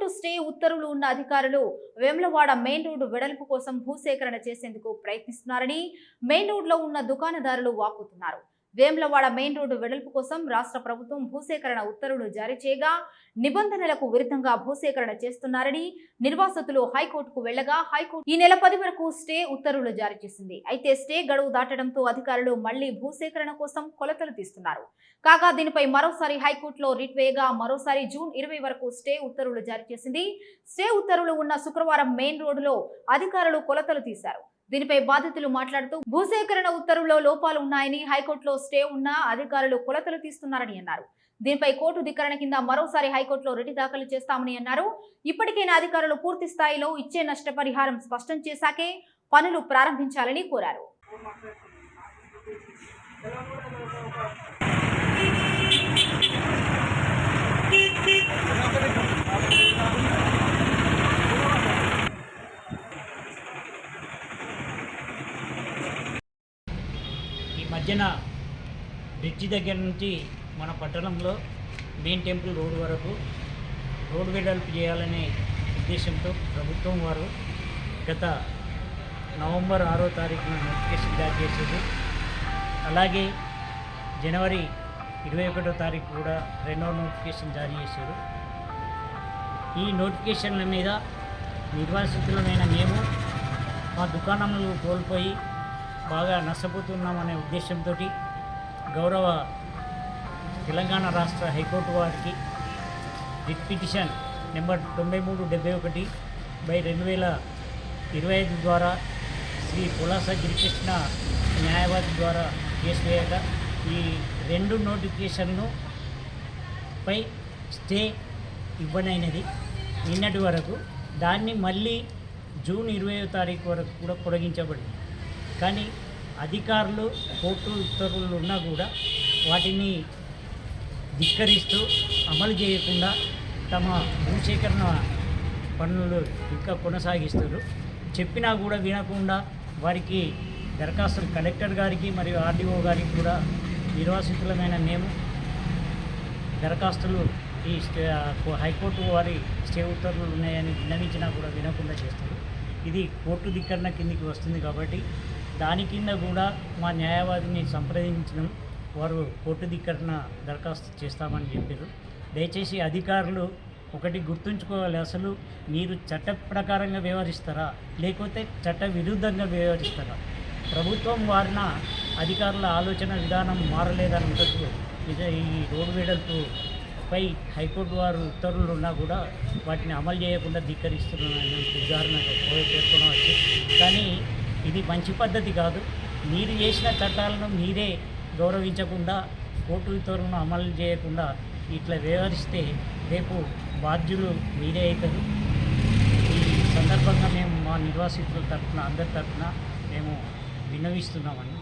To stay ఉత్తర్వులు ఉన్న అధికారులు వేములవాడ మెయిన్ రోడ్డు వెడల్పు కోసం భూసేకరణ చేసేందుకు ప్రయత్నిస్తున్నారని మెయిన్ రోడ్లో ఉన్న దుకాణదారులు వాపోతున్నారు. వేములవాడ మెయిన్ రోడ్డు వెడల్పు కోసం రాష్ట్ర ప్రభుత్వం భూసేకరణ ఉత్తర్వులు జారీ చేయగా నిబంధనలకు విరుద్ధంగా భూసేకరణ చేస్తున్నారని నిర్వాసితులు హైకోర్టుకు వెళ్ళగా హైకోర్టు ఈ నెల పది వరకు స్టే ఉత్తర్వులు జారీ చేసింది. అయితే స్టే గడువు దాటడంతో అధికారులు మళ్ళీ భూసేకరణ కోసం కొలతలు తీస్తున్నారు. కాగా దీనిపై మరోసారి హైకోర్టులో రిట్ వేయగా మరోసారి జూన్ ఇరవై వరకు స్టే ఉత్తర్వులు జారీ చేసింది. స్టే ఉత్తర్వులు ఉన్న శుక్రవారం మెయిన్ రోడ్డులో అధికారులు కొలతలు తీశారు. దీనిపై బాధితులు మాట్లాడుతూ భూసేకరణ ఉత్తర్వుల్లో లోపాలు ఉన్నాయని హైకోర్టులో స్టే ఉన్న అధికారులు కొలతలు తీస్తున్నారని అన్నారు. దీనిపై కోర్టు ధిక్కరణ కింద మరోసారి హైకోర్టులో రిటి దాఖలు చేస్తామని అన్నారు. ఇప్పటికైనా అధికారులు పూర్తి స్థాయిలో ఇచ్చే నష్టపరిహారం స్పష్టం చేశాకే పనులు ప్రారంభించాలని కోరారు. మధ్యన బ్రిడ్జి దగ్గర నుంచి మన పట్టణంలో మెయిన్ టెంపుల్ రోడ్ వరకు రోడ్ వెడల్పు చేయాలనే ఉద్దేశంతో ప్రభుత్వం వారు గత నవంబర్ ఆరో తారీఖున నోటిఫికేషన్ జారీ చేసేది. అలాగే జనవరి ఇరవై ఒకటో తారీఖు కూడా రెండవ నోటిఫికేషన్ జారీ చేశారు. ఈ నోటిఫికేషన్ల మీద నిర్వాసితులమైన మేము మా దుకాణంలో కోల్పోయి బాగా నష్టపోతున్నామనే ఉద్దేశంతో గౌరవ తెలంగాణ రాష్ట్ర హైకోర్టు వారికి రిట్ పిటిషన్ నెంబర్ తొంభై మూడు డెబ్బై ఒకటి బై రెండు వేల ఇరవై ఐదు ద్వారా శ్రీ పులాస గిరికృష్ణ న్యాయవాది ద్వారా కేసు వేయగా ఈ రెండు నోటిఫికేషన్ను పై స్టే ఇవ్వనైనది. నిన్నటి వరకు దాన్ని మళ్ళీ జూన్ ఇరవై తారీఖు వరకు కూడా పొడిగించబడింది. కానీ అధికారులు కోర్టు ఉత్తర్వులు ఉన్నా కూడా వాటిని ధిక్కరిస్తూ అమలు చేయకుండా తమ భూసేకరణ పనులు ఇంకా కొనసాగిస్తారు. చెప్పినా కూడా వినకుండా వారికి దరఖాస్తులు కలెక్టర్ గారికి మరియు ఆర్డీఓ గారికి కూడా నిర్వాసితులమైన మేము దరఖాస్తులు ఈ స్టే హైకోర్టు వారి స్టే ఉత్తర్వులు ఉన్నాయని విన్నవించినా కూడా వినకుండా చేస్తారు. ఇది కోర్టు ధిక్కరణ కిందికి వస్తుంది కాబట్టి దాని కింద కూడా మా న్యాయవాదిని సంప్రదించడం వారు కోర్టు ధిక్కరణ దరఖాస్తు చేస్తామని చెప్పారు. దయచేసి అధికారులు ఒకటి గుర్తుంచుకోవాలి అసలు మీరు చట్ట ప్రకారంగా వ్యవహరిస్తారా? లేకపోతే చట్ట విరుద్ధంగా వ్యవహరిస్తారా? ప్రభుత్వం వారిన అధికారుల ఆలోచన విధానం మారలేదన్నందుకు ఇది ఈ రోడ్డు వెడల్పు పై హైకోర్టు వారు ఉత్తర్వులు ఉన్నా కూడా వాటిని అమలు చేయకుండా ధిక్కరిస్తున్నారని ఉదాహరణకు పేర్కొనవచ్చు. కానీ ఇది మంచి పద్ధతి కాదు. మీరు చేసిన చట్టాలను మీరే గౌరవించకుండా కోర్టు ఉత్తర్వులను అమలు చేయకుండా ఇట్లా వ్యవహరిస్తే రేపు బాధ్యులు మీరే అవుతారు. ఈ సందర్భంగా మేము మా నిర్వాసితుల తరఫున అందరి తరఫున మేము విన్నవిస్తున్నామండి.